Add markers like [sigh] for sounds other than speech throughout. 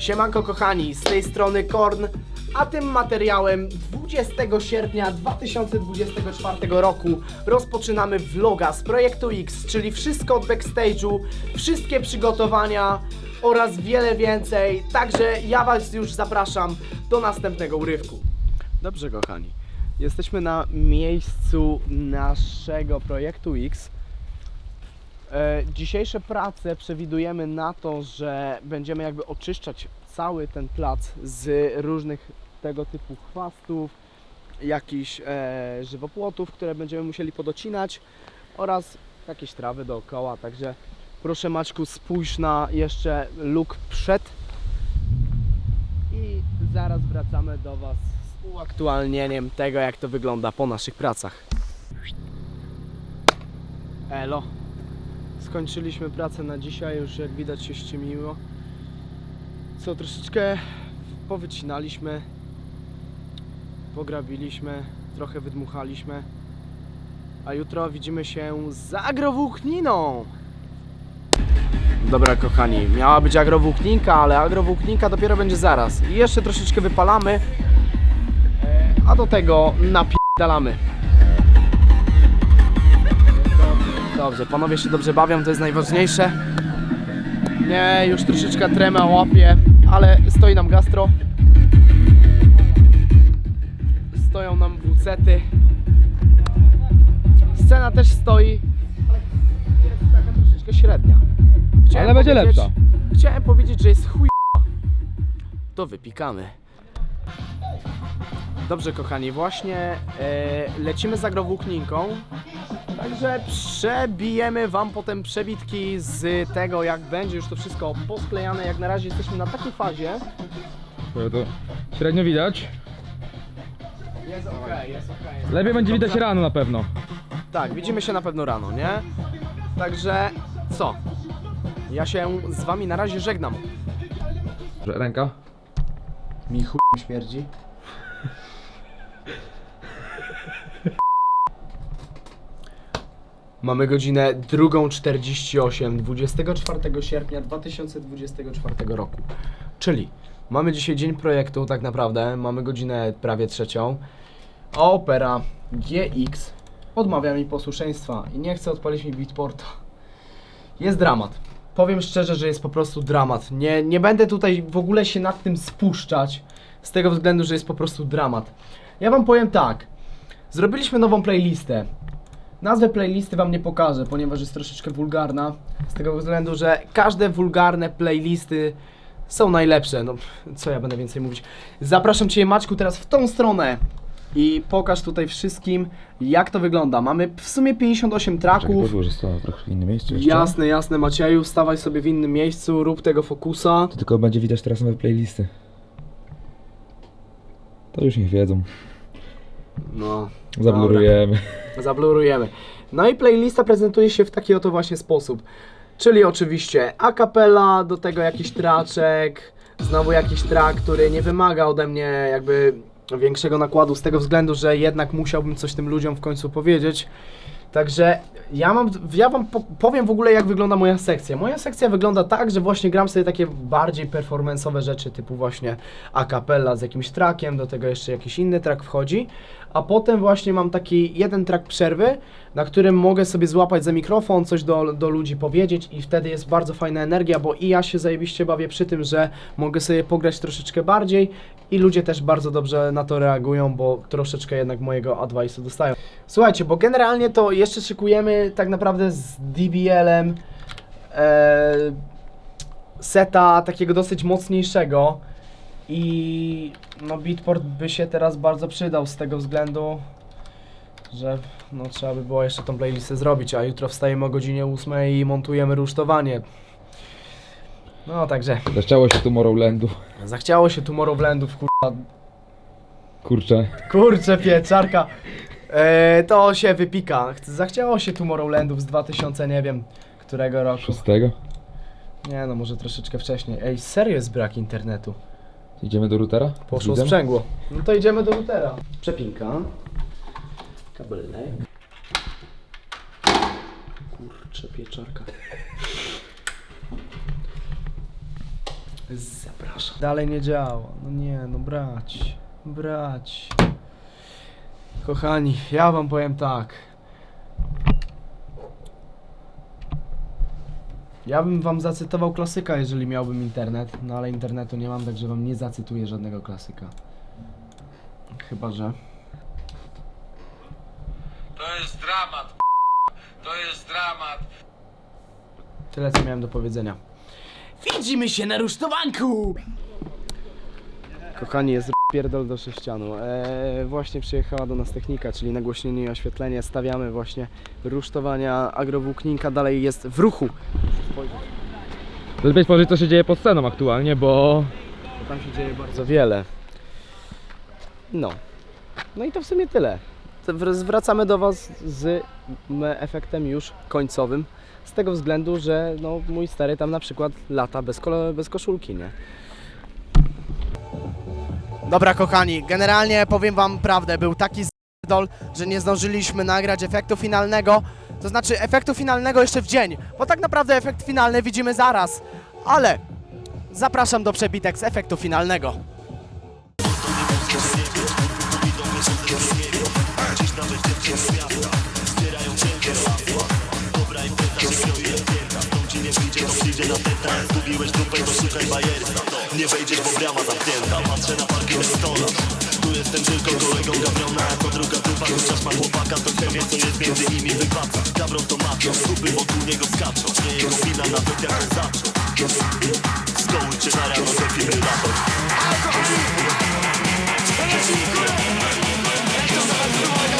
Siemanko kochani, z tej strony Korn, a tym materiałem 20 sierpnia 2024 roku rozpoczynamy vloga z Projektu X, czyli wszystko od backstage'u, wszystkie przygotowania oraz wiele więcej, także ja Was już zapraszam do następnego urywku. Dobrze kochani, jesteśmy na miejscu naszego Projektu X. E, Dzisiejsze prace przewidujemy na to, że będziemy jakby oczyszczać cały ten plac z różnych tego typu chwastów, jakichś e, żywopłotów, które będziemy musieli podocinać oraz jakieś trawy dookoła. Także proszę Maćku, spójrz na jeszcze luk przed i zaraz wracamy do Was z uaktualnieniem tego, jak to wygląda po naszych pracach. Elo. Skończyliśmy pracę na dzisiaj, już jak widać się ściemiło. Co, troszeczkę powycinaliśmy, pograbiliśmy, trochę wydmuchaliśmy. A jutro widzimy się z agrowłókniną. Dobra kochani, miała być agrowłókninka, ale agrowłókninka dopiero będzie zaraz. I jeszcze troszeczkę wypalamy, e, a do tego napierdalamy. Dobrze, panowie się dobrze bawią, to jest najważniejsze. Nie, już troszeczkę trema łapie, ale stoi nam gastro. Stoją nam wucety. Scena też stoi, jest taka troszeczkę średnia. Chciałem Ale będzie powiedzieć- lepsza. Chciałem powiedzieć, że jest chuj. To wypikamy. Dobrze, kochani, właśnie e, lecimy z agrowłókninką. Także przebijemy Wam potem przebitki z tego, jak będzie już to wszystko posklejane. Jak na razie jesteśmy na takiej fazie. To średnio widać. Jest ok, jest ok. Lepiej będzie widać rano na pewno. Tak, widzimy się na pewno rano, nie? Także co? Ja się z Wami na razie żegnam. Że Ręka. Mi chuj śmierdzi. Mamy godzinę 2.48 24 sierpnia 2024 roku. Czyli mamy dzisiaj dzień projektu tak naprawdę, mamy godzinę prawie trzecią. A Opera GX odmawia mi posłuszeństwa i nie chce odpalić mi beatporta. Jest dramat. Powiem szczerze, że jest po prostu dramat. Nie, nie będę tutaj w ogóle się nad tym spuszczać, z tego względu, że jest po prostu dramat. Ja Wam powiem tak. Zrobiliśmy nową playlistę. Nazwę playlisty Wam nie pokażę, ponieważ jest troszeczkę wulgarna. Z tego względu, że każde wulgarne playlisty są najlepsze. No, co ja będę więcej mówić. Zapraszam Cię, Maćku, teraz w tą stronę i pokaż tutaj wszystkim, jak to wygląda. Mamy w sumie 58 traków. że stała trochę w innym miejscu Jasne, jasne, Macieju, stawaj sobie w innym miejscu, rób tego fokusa. To tylko będzie widać teraz nowe playlisty. To już niech wiedzą. No, Zablurujemy. zablurujemy. No i playlista prezentuje się w taki oto właśnie sposób. Czyli oczywiście a cappella, do tego jakiś traczek, znowu jakiś track, który nie wymaga ode mnie jakby większego nakładu z tego względu, że jednak musiałbym coś tym ludziom w końcu powiedzieć. Także ja mam, ja wam po- powiem w ogóle jak wygląda moja sekcja. Moja sekcja wygląda tak, że właśnie gram sobie takie bardziej performance'owe rzeczy typu właśnie a cappella z jakimś trackiem, do tego jeszcze jakiś inny track wchodzi, a potem właśnie mam taki jeden track przerwy, na którym mogę sobie złapać za mikrofon, coś do, do ludzi powiedzieć i wtedy jest bardzo fajna energia, bo i ja się zajebiście bawię przy tym, że mogę sobie pograć troszeczkę bardziej i ludzie też bardzo dobrze na to reagują, bo troszeczkę jednak mojego advice'u dostają. Słuchajcie, bo generalnie to jeszcze szykujemy tak naprawdę z DBL-em e, seta takiego dosyć mocniejszego i no Beatport by się teraz bardzo przydał z tego względu, że no trzeba by było jeszcze tą playlistę zrobić, a jutro wstajemy o godzinie 8 i montujemy rusztowanie. No także, Zachciało się Tomorrowlandu. zachciało się Tomorrowlandów, kurwa, Kurczę. Kurczę, pieczarka. E, to się wypika. Chce- Zachciało się Tomorrowlandów z 2000, nie wiem, którego roku. Szóstego. Nie no, może troszeczkę wcześniej. Ej, serio jest brak internetu. Idziemy do routera? Poszło Z widzem? sprzęgło. No to idziemy do routera. Przepinka. Kabelek. Kurczę, pieczarka. Zapraszam. Dalej nie działa. No nie, no brać. Brać. Kochani, ja wam powiem tak. Ja bym wam zacytował klasyka, jeżeli miałbym internet, no ale internetu nie mam, także wam nie zacytuję żadnego klasyka. Chyba, że... To jest dramat. To jest dramat. Tyle, co miałem do powiedzenia. Widzimy się na rusztowanku! Kochani, jest pierdol do sześcianu. Eee, właśnie przyjechała do nas technika, czyli nagłośnienie i oświetlenie. Stawiamy właśnie rusztowania agrowłókninka, dalej jest w ruchu. Lepiej spojrzeć co się dzieje pod sceną aktualnie, bo... Bo tam się dzieje bardzo wiele. No. No i to w sumie tyle. Wr- Zwracamy do Was z efektem już końcowym. Z tego względu, że no, mój stary tam na przykład lata bez, bez koszulki, nie? Dobra, kochani, generalnie powiem Wam prawdę. Był taki dol, że nie zdążyliśmy nagrać efektu finalnego. To znaczy efektu finalnego jeszcze w dzień, bo tak naprawdę efekt finalny widzimy zaraz. Ale Zapraszam do przebitek z efektu finalnego. Nie wejdziesz, bo brama zamknięta ma chłopaka To chemia, co jest między nimi wypłaca. Gawron to mafią, skupy wokół niego skaczą. Nie jego wina, nawet jak on zaczął. Zgołuj cię na rano, defibrylator To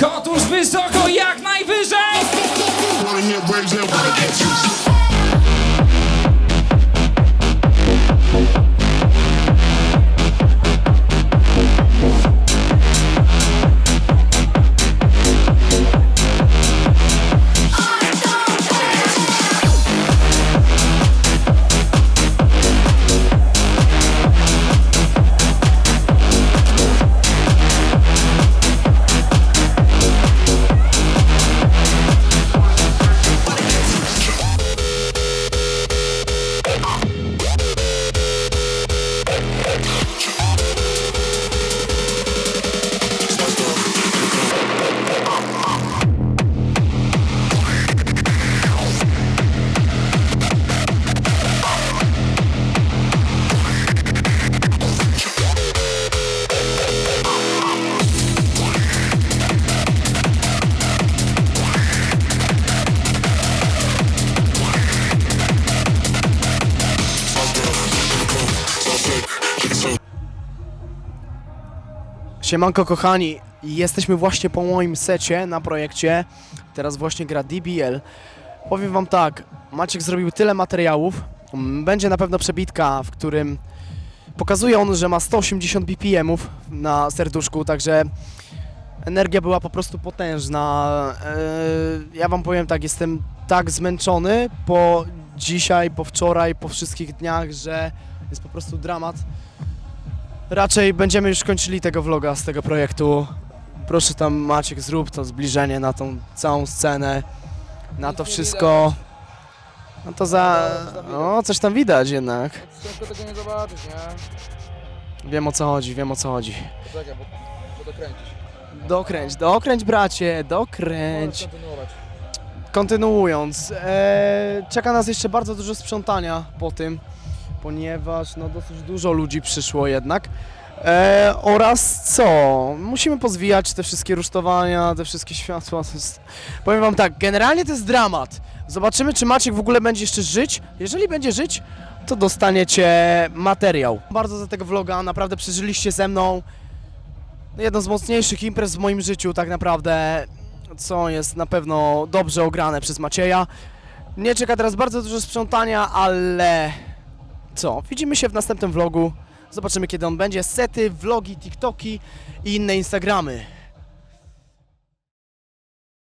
Kotusz wysoko jak najwyżej! Siemanko kochani, jesteśmy właśnie po moim secie na projekcie. Teraz właśnie gra DBL. Powiem wam tak, Maciek zrobił tyle materiałów. Będzie na pewno przebitka, w którym pokazuje on, że ma 180 BPM-ów na serduszku, także energia była po prostu potężna. Yy, ja wam powiem tak, jestem tak zmęczony po dzisiaj, po wczoraj, po wszystkich dniach, że jest po prostu dramat. Raczej będziemy już kończyli tego vloga z tego projektu. Proszę tam Maciek, zrób to zbliżenie na tą całą scenę, na to wszystko. No to za... No, coś tam widać jednak. Tego nie zobaczyć, nie? Wiem o co chodzi, wiem o co chodzi. Dokręcić. Dokręć, dokręć bracie, dokręć. Kontynuując, e, czeka nas jeszcze bardzo dużo sprzątania po tym, ponieważ no dosyć dużo ludzi przyszło jednak. E, oraz co? Musimy pozwijać te wszystkie rusztowania, te wszystkie światła. Jest, [laughs] powiem wam tak, generalnie to jest dramat. Zobaczymy, czy Maciek w ogóle będzie jeszcze żyć. Jeżeli będzie żyć, to dostaniecie materiał. Bardzo za tego vloga, naprawdę przeżyliście ze mną jedną z mocniejszych imprez w moim życiu, tak naprawdę, co jest na pewno dobrze ograne przez Macieja. Nie czeka teraz bardzo dużo sprzątania, ale co? Widzimy się w następnym vlogu. Zobaczymy kiedy on będzie. Sety, vlogi, TikToki i inne Instagramy.